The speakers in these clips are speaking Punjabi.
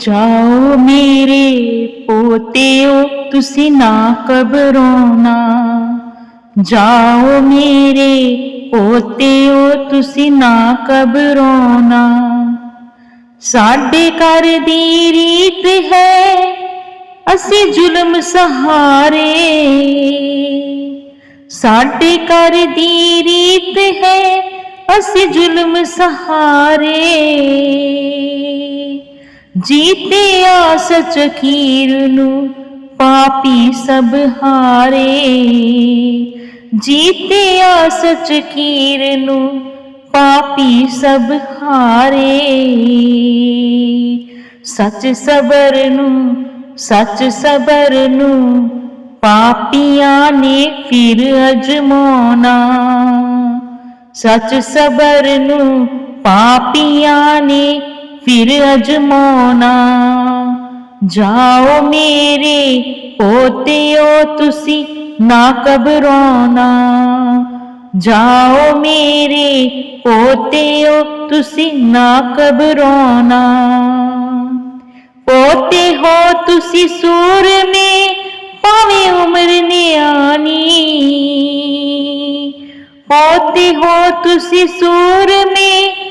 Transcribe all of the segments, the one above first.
ਜਾਓ ਮੇਰੇ ਪੋਤਿਓ, ਤੁਸੀਂ ਨਾ ਘਬਰਾਉਣਾ ਜਾਓ ਮੇਰੇ ਪੋਤਿਓ, ਤੁਸੀਂ ਨਾ ਘਬਰਾਉਣਾ ਸਾਡੇ ਘਰ ਦੀ ਰੀਤ ਹੈ, ਅਸੀਂ ਜ਼ੁਲਮ ਸਹਾਰੇ। ਸਾਡੇ ਘਰ ਦੀ ਰੀਤ ਹੈ, ਅਸੀਂ ਜ਼ੁਲਮ ਸਹਾਰੇ। ਜੀਤੇ ਆ ਸਚ ਖੀਰ ਨੂੰ ਪਾਪੀ ਸਭ ਹਾਰੇ। ਜੀਤੇ ਆ ਸਚ ਖੀਰ ਨੂੰ ਪਾਪੀ ਸਭ ਹਾਰੇ। ਸੱਚ ਸਬਰ ਨੂੰ, ਸੱਚ ਸਬਰ ਨੂੰ ਪਾਪੀਆਂ ਨੇ ਫਿਰ ਅਜਮਾਉਣਾ। ਸੱਚ ਸਬਰ ਨੂੰ ਪਾਪੀਆਂ ਨੇ ਫਿਰ ਅਜਮਾਉਣਾ ਜਾਓ ਮੇਰੇ ਪੋਤਿਓ ਤੁਸੀਂ ਨਾ ਘਬਰਾਉਣਾ ਜਾਓ ਮੇਰੇ ਪੋਤਿਓ ਤੁਸੀਂ ਨਾ ਘਬਰਾਉਣਾ ਪੋਤੇ ਹੋ ਤੁਸੀਂ ਸੂਰ ਮੇ ਭਾਵੇਂ ਉਮਰ ਨਿਆਣੀ ਪੋਤੇ ਹੋ ਤੁਸੀਂ ਸੂਰ ਮੇ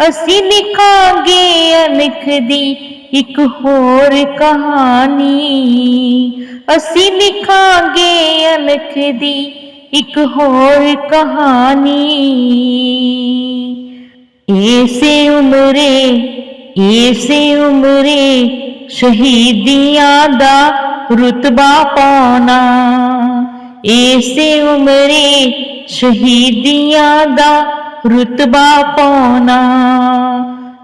ਅਸੀਂ ਲਿਖਾਂਗੇ ਅਨਖ ਦੀ ਇੱਕ ਹੋਰ ਕਹਾਣੀ। ਅਸੀਂ ਲਿਖਾਂਗੇ ਅਨਖ ਦੀ ਇੱਕ ਹੋਰ ਕਹਾਣੀ। ਇਸੇ ਉਮਰੇ ਇਸੇ ਉਮਰੇ ਸ਼ਹੀਦੀਆਂ ਦਾ ਰੁਤਬਾ ਪਾਉਣਾ। ਏਸੇ ਉਮਰੇ ਸ਼ਹੀਦੀਆਂ ਦਾ ਰੁਤਬਾ ਪਾਉਣਾ।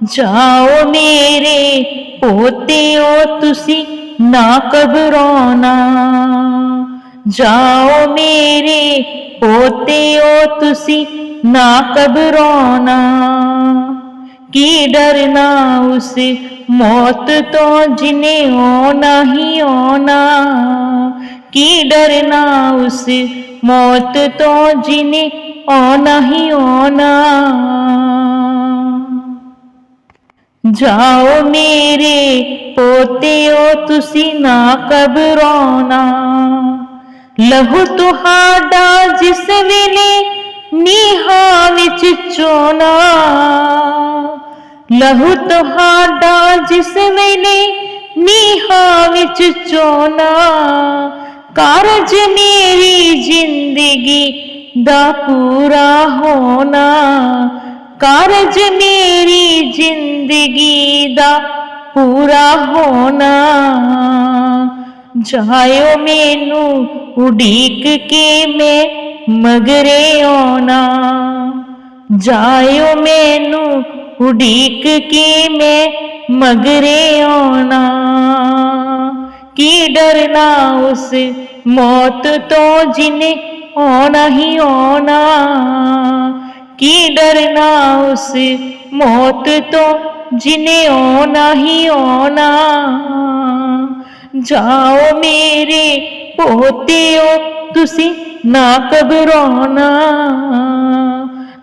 ਜਾਓ ਮੇਰੇ ਪੋਤਿਓ, ਤੁਸੀਂ ਨਾ ਘਬਰਾਉਣਾ। ਜਾਓ ਮੇਰੇ ਪੋਤਿਓ, ਤੁਸੀਂ ਨਾ ਘਬਰਾਉਣਾ। ਕੀ ਡਰਨਾ ਉਸ ਮੌਤ ਤੋਂ ਜਿਨੇ ਆਉਣਾ ਹੀ ਆਉਣਾ। ਕੀ ਡਰਨਾ ਉਸ ਮੌਤ ਤੋਂ ਜਿਨੇ ਆਉਣਾ ਹੀ ਆਉਣਾ। ਜਾਓ ਮੇਰੇ ਪੋਤਿਓ, ਤੁਸੀਂ ਨਾ ਘਬਰਾਉਣਾ। ਲਹੂ ਤੁਹਾਡਾ ਜਿਸ ਵੇਲੇ ਨੀਹਾਂ ਵਿੱਚ ਚੋਣਾ। ਲਹੂ ਤੁਹਾਡਾ ਜਿਸ ਵੇਲੇ ਨੀਹਾਂ ਵਿੱਚ ਚੋਣਾ। ਕਾਰਜ ਮੇਰੀ ਜ਼ਿੰਦਗੀ ਦਾ ਪੂਰਾ ਹੋਣਾ। ਕਾਰਜ ਮੇਰੀ ਜ਼ਿੰਦਗੀ ਦਾ ਪੂਰਾ ਹੋਣਾ। ਜਾਇਓ ਮੈਨੂੰ ਉਡੀਕ ਕੇ ਮੈਂ ਮਗਰੇ ਆਉਣਾ। ਜਾਇਓ ਮੈਨੂੰ ਉਡੀਕ ਕੇ ਮੈਂ ਮਗਰੇ ਆਉਣਾ। ਕੀ ਡਰਨਾ ਉਸ ਮੌਤ ਤੋਂ ਜਿਨੇ ਆਉਣਾ ਹੀ ਆਉਣਾ ਕੀ ਡਰਨਾ ਉਸ ਮੌਤ ਤੋਂ ਜਿਨੇ ਆਉਣਾ ਹੀ ਆਉਣਾ ਜਾਓ ਮੇਰੇ ਪੋਤਿਓ ਤੁਸੀਂ ਨਾ ਘਬਰਾਉਣਾ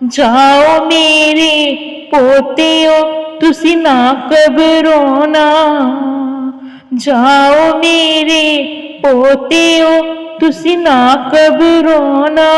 ਜਾਓ ਮੇਰੇ ਪੋਤਿਓ ਤੁਸੀਂ ਨਾ ਘਬਰਾਉਣਾ ਜਾਓ ਮੇਰੇ ਪੋਤਿਓ ਤੁਸੀਂ ਨਾ ਘਬਰਾਉਣਾ।